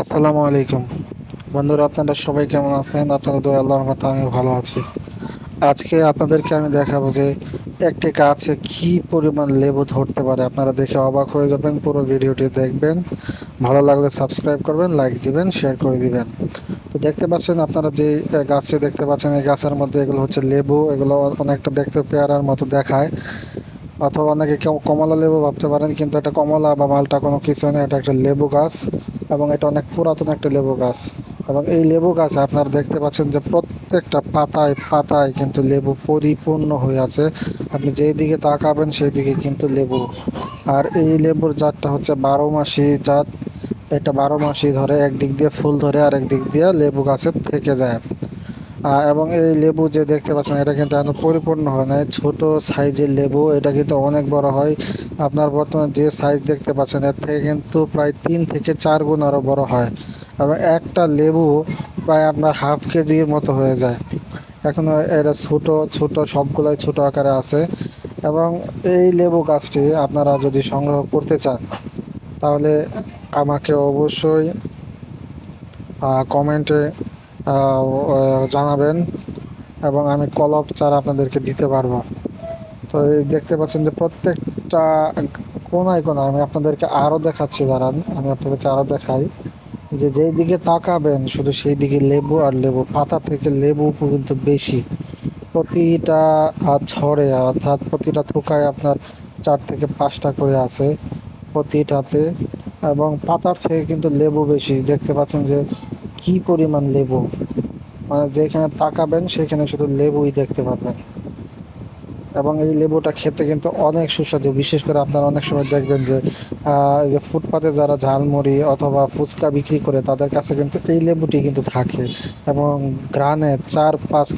আসসালামু আলাইকুম। বন্ধুরা, আপনারা সবাই কেমন আছেন? আপনাদের দোয়া, আল্লাহর মতো আমি ভালো আছি। আজকে আপনাদেরকে আমি দেখাবো যে একটি গাছে কি পরিমাণ লেবু ধরতে পারে। আপনারা দেখে অবাক হয়ে যাবেন, পুরো ভিডিওটি দেখবেন। ভালো লাগলে সাবস্ক্রাইব করবেন, লাইক দিবেন, শেয়ার করে দিবেন। তো দেখতে পাচ্ছেন আপনারা যে গাছটি দেখতে পাচ্ছেন, এই গাছের মধ্যে এগুলো হচ্ছে লেবু। এগুলো অনেকটা দেখতে পেয়ারার মতো দেখায়। অথবা অনেকে কমলা লেবু ভাবতে পারেন, কিন্তু এটা কমলা বা মালটা কোনো কিছু না, এটা একটা লেবু গাছ এবং এটা অনেক পুরাতন একটা লেবু গাছ। এবং এই লেবু গাছ আপনারা দেখতে পাচ্ছেন যে প্রত্যেকটা পাতায় পাতায় কিন্তু লেবু পরিপূর্ণ হয়ে আছে। আপনি যেই দিকে তাকাবেন সেই দিকে কিন্তু লেবু। আর এই লেবুর জাতটা হচ্ছে বারো মাসি জাত। এটা বারো মাসি ধরে একদিক দিয়ে ফুল ধরে আর একদিক দিয়ে লেবু গাছের থেকে যায়। এবং এই লেবু যে দেখতে পাচ্ছেন, এটা কিন্তু এখনও পরিপূর্ণ হয় না ছোট সাইজের লেবু, এটা কিন্তু অনেক বড় হয়। আপনার বর্তমানে যে সাইজ দেখতে পাচ্ছেন, এর থেকে কিন্তু প্রায় তিন থেকে চার গুণ আরও বড় হয়। এবং একটা লেবু প্রায় আপনার হাফ কেজির মতো হয়ে যায়। এখনও এটা ছোট ছোট, সবগুলোই ছোট আকারে আছে। এবং এই লেবু গাছটি আপনারা যদি সংগ্রহ করতে চান, তাহলে আমাকে অবশ্যই কমেন্টে জানাবেন এবং আমি কলপ চারা আপনাদেরকে দিতে পারব। তো এই দেখতে পাচ্ছেন যে প্রত্যেকটা কোনায় কোনায় আমি আপনাদেরকে আরও দেখাচ্ছি, দাঁড়ান, আমি আপনাদেরকে আরও দেখাই যে যেই দিকে তাকাবেন, শুধু সেই দিকে লেবু আর লেবু পাতা থেকে লেবু কিন্তু বেশি। প্রতিটা ছড়ে অর্থাৎ প্রতিটা থোকায় আপনার চার থেকে পাঁচটা করে আছে প্রতিটাতে এবং পাতার থেকে কিন্তু লেবু বেশি। দেখতে পাচ্ছেন যে কি পরিমাণ লেবু? মানে যেখানে তাকাবেন, সেখানে শুধু লেবুই দেখতে পাবেন এবং এই লেবুটা খেতে কিন্তু অনেক সুস্বাদু। বিশেষ করে আপনারা অনেক সময় দেখবেন যে যে ফুটপাতে যারা ঝালমুড়ি অথবা ফুচকা বিক্রি করে, তাদের কাছে কিন্তু এই লেবুটি কিন্তু থাকে। এবং গ্রানে চার পাঁচ